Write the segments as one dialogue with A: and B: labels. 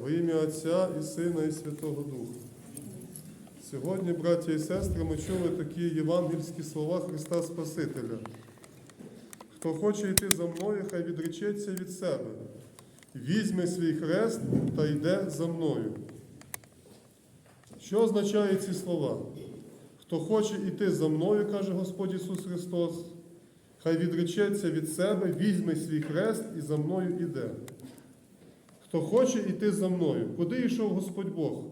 A: Во ім'я Отця і Сина, і Святого Духа. Сьогодні, браття і сестри, ми чули такі євангельські слова Христа Спасителя. Хто хоче йти за мною, хай відречеться від себе, візьме свій хрест та йде за мною. Що означають ці слова? Хто хоче йти за мною, каже Господь Ісус Христос, хай відречеться від себе, візьме свій хрест і за мною іде. Хто хоче йти за мною, куди йшов Господь Бог,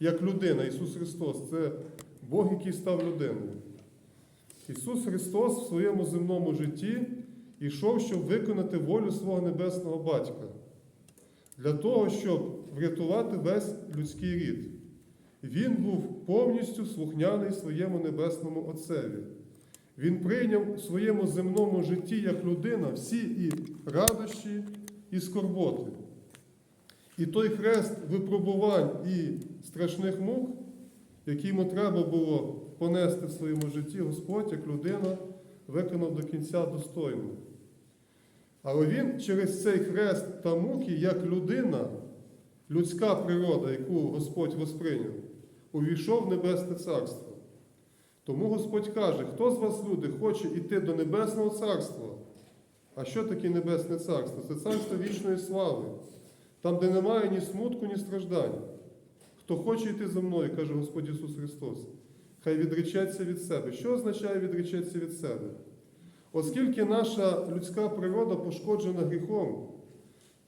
A: як людина, Ісус Христос, це Бог, який став людиною. Ісус Христос в своєму земному житті йшов, щоб виконати волю свого небесного Батька, для того, щоб врятувати весь людський рід. Він був повністю слухняний своєму небесному Отцеві. Він прийняв у своєму земному житті як людина всі і радощі, і скорботи. І той хрест випробувань і страшних мук, який йому треба було понести в своєму житті, Господь, як людина, виконав до кінця достойно. Але він через цей хрест та муки, як людина, людська природа, яку Господь восприйняв, увійшов в Небесне Царство. Тому Господь каже, хто з вас, люди, хоче йти до Небесного Царства? А що таке Небесне Царство? Це царство вічної слави, там, де немає ні смутку, ні страждань. Хто хоче йти за мною, каже Господь Ісус Христос, хай відречеться від себе. Що означає відречеться від себе? Оскільки наша людська природа пошкоджена гріхом,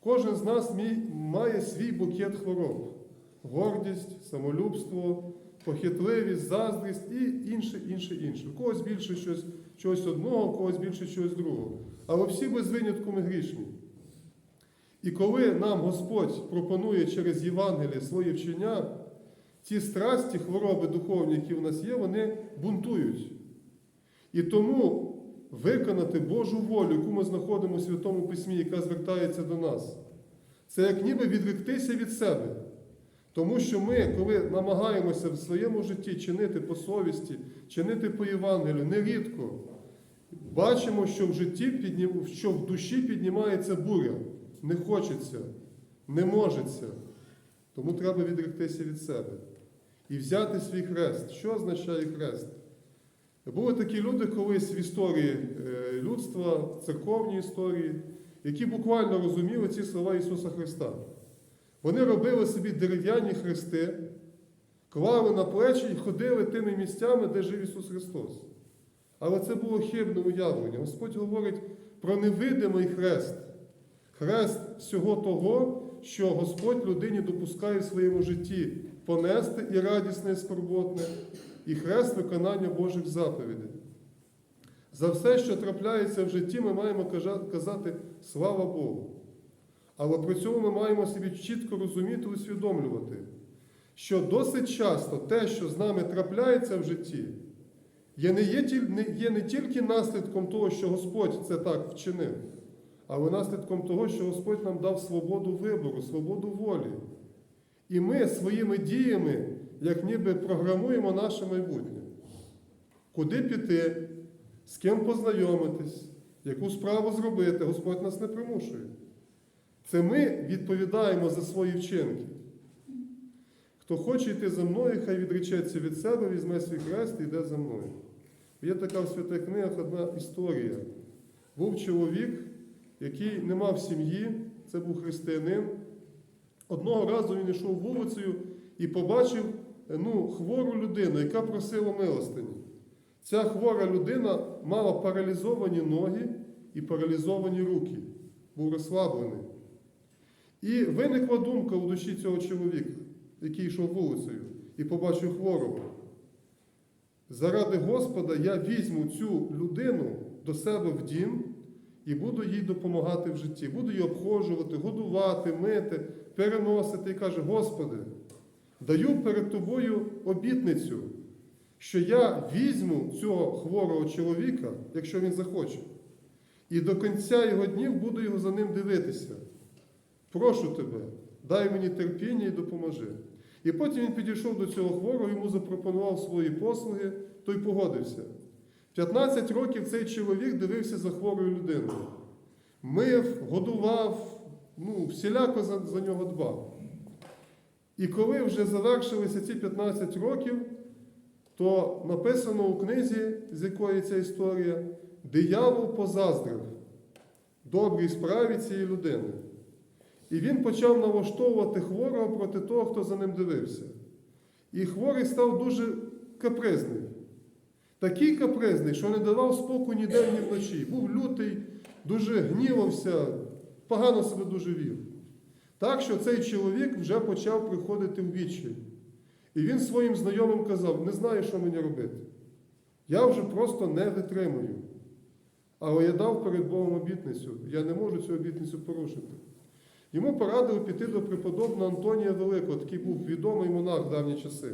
A: кожен з нас має свій букет хвороб: гордість, самолюбство, похитливість, заздрість і інше, інше, інше. У когось більше щось, чогось одного, у когось більше чогось другого. Але всі без винятку ми грішні. І коли нам Господь пропонує через Євангеліє своє вчення, ці страсті, хвороби духовні, які в нас є, вони бунтують. І тому виконати Божу волю, яку ми знаходимо у Святому Письмі, яка звертається до нас, це як ніби відректися від себе. Тому що ми, коли намагаємося в своєму житті чинити по совісті, чинити по Євангелію, нерідко бачимо, що в житті що в душі піднімається буря. Не хочеться, не можеться. Тому треба відректися від себе і взяти свій хрест. Що означає хрест? Були такі люди колись в історії людства, церковній історії, які буквально розуміли ці слова Ісуса Христа. Вони робили собі дерев'яні хрести, клали на плечі і ходили тими місцями, де жив Ісус Христос. Але це було хибне уявлення. Господь говорить про невидимий хрест. Хрест всього того, що Господь людині допускає в своєму житті понести і радісне, і скорботне, і хрест виконання Божих заповідей. За все, що трапляється в житті, ми маємо казати слава Богу. Але при цьому ми маємо собі чітко розуміти усвідомлювати, що досить часто те, що з нами трапляється в житті, є не, є, є не тільки наслідком того, що Господь це так вчинив, але наслідком того, що Господь нам дав свободу вибору, свободу волі. І ми своїми діями, як ніби програмуємо наше майбутнє. Куди піти, з ким познайомитись, яку справу зробити, Господь нас не примушує. Це ми відповідаємо за свої вчинки. Хто хоче йти за мною, хай відречеться від себе, візьме свій хрест і йде за мною. Є така в святих книгах одна історія. Був чоловік, який не мав сім'ї, це був християнин. Одного разу він йшов вулицею і побачив ну, хвору людину, яка просила милостині. Ця хвора людина мала паралізовані ноги і паралізовані руки, був розслаблений. І виникла думка у душі цього чоловіка, який йшов вулицею, і побачив хворого. Заради Господа я візьму цю людину до себе в дім і буду їй допомагати в житті. Буду її обхожувати, годувати, мити, переносити. І каже: Господи, даю перед тобою обітницю, що я візьму цього хворого чоловіка, якщо він захоче, і до кінця його днів буду його за ним дивитися. Прошу тебе, дай мені терпіння і допоможи. І потім він підійшов до цього хворого, йому запропонував свої послуги, той погодився. 15 років цей чоловік дивився за хворою людиною. Мив, годував, ну, всіляко за, за нього дбав. І коли вже завершилися ці 15 років, то написано у книзі, з якої ця історія, диявол позаздрив добрій справі цієї людини. І він почав налаштовувати хворого проти того, хто за ним дивився. І хворий став дуже капризний. Такий капризний, що не давав споку ні день, ні вночі. Був лютий, дуже гнівався, погано себе дуже вів. Так що цей чоловік вже почав приходити в відчай. І він своїм знайомим казав: не знаю, що мені робити. Я вже просто не витримую. Але я дав перед Богом обітницю. Я не можу цю обітницю порушити. Йому порадили піти до преподобного Антонія Великого, такий був відомий монах в давні часи.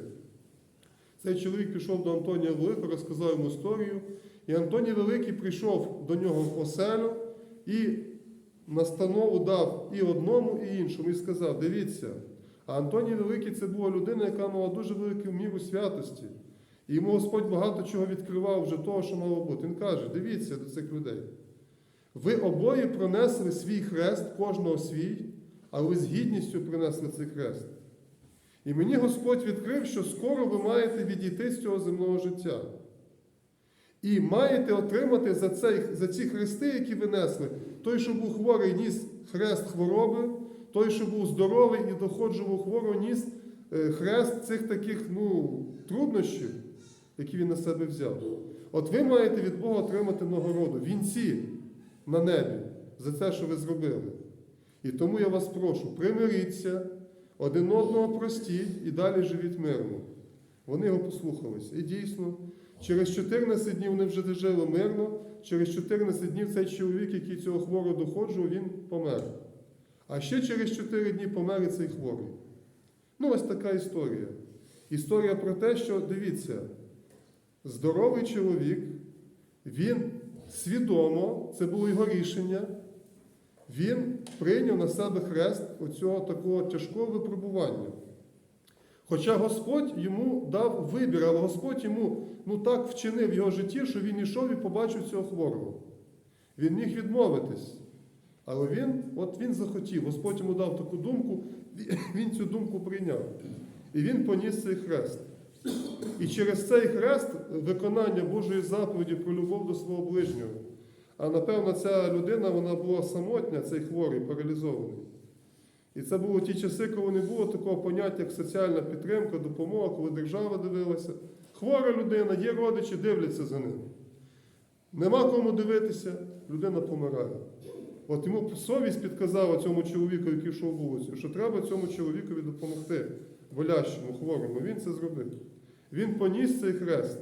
A: Цей чоловік пішов до Антонія Великого, розказав йому історію. І Антоній Великий прийшов до нього в оселю і настанову дав і одному, і іншому, і сказав: дивіться, а Антоній Великий це була людина, яка мала дуже велику міру святості. І йому Господь багато чого відкривав вже того, що мало бути. Він каже: дивіться до цих людей. Ви обоє пронесли свій хрест, кожного свій, але ви з гідністю принесли цей хрест. І мені Господь відкрив, що скоро ви маєте відійти з цього земного життя. І маєте отримати за, цей, за ці хрести, які ви несли. Той, що був хворий, ніс хрест хвороби, той, що був здоровий і доходжував хворого, ніс е, хрест цих таких ну, труднощів, які він на себе взяв. От ви маєте від Бога отримати нагороду, вінці на небі за це, що ви зробили. І тому я вас прошу, примиріться, один одного простіть і далі живіть мирно. Вони його послухалися. І дійсно, через 14 днів вони вже жили мирно, через 14 днів цей чоловік, який цього хворого доходжував, він помер. А ще через 4 дні помер і цей хворий. Ну, ось така історія. Історія про те, що дивіться, здоровий чоловік, він свідомо, це було його рішення, він прийняв на себе хрест оцього такого тяжкого випробування. Хоча Господь йому дав вибір, але Господь йому ну, так вчинив його житті, що він йшов і побачив цього хворого. Він міг відмовитись. Але він, от він захотів, Господь йому дав таку думку, він цю думку прийняв. І він поніс цей хрест. І через цей хрест виконання Божої заповіді про любов до свого ближнього. А напевно, ця людина вона була самотня, цей хворий, паралізований. І це були ті часи, коли не було такого поняття, як соціальна підтримка, допомога, коли держава дивилася. Хвора людина, є родичі, дивляться за ним. Нема кому дивитися, людина помирає. От йому совість підказала цьому чоловіку, який йшов вулицю, що треба цьому чоловікові допомогти, болящому, хворому. Він це зробив. Він поніс цей хрест.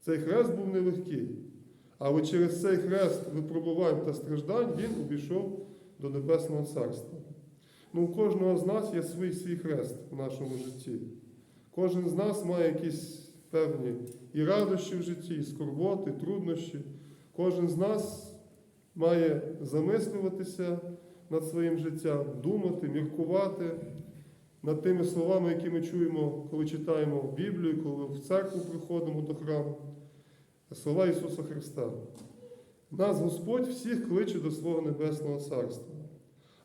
A: Цей хрест був нелегкий. Але через цей хрест випробувань та страждань він увійшов до Небесного Царства. Ну, у кожного з нас є свій свій хрест в нашому житті. Кожен з нас має якісь певні і радощі в житті, і скорботи, і труднощі. Кожен з нас має замислюватися над своїм життям, думати, міркувати над тими словами, які ми чуємо, коли читаємо Біблію, коли в церкву приходимо до храму. Слова Ісуса Христа. Нас Господь всіх кличе до свого Небесного Царства.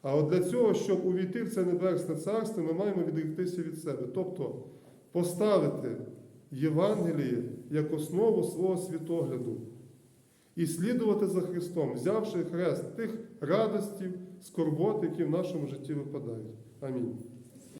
A: А от для цього, щоб увійти в це Небесне Царство, ми маємо відректися від себе. Тобто поставити Євангеліє як основу свого світогляду і слідувати за Христом, взявши хрест тих радостів, скорбот, які в нашому житті випадають. Амінь.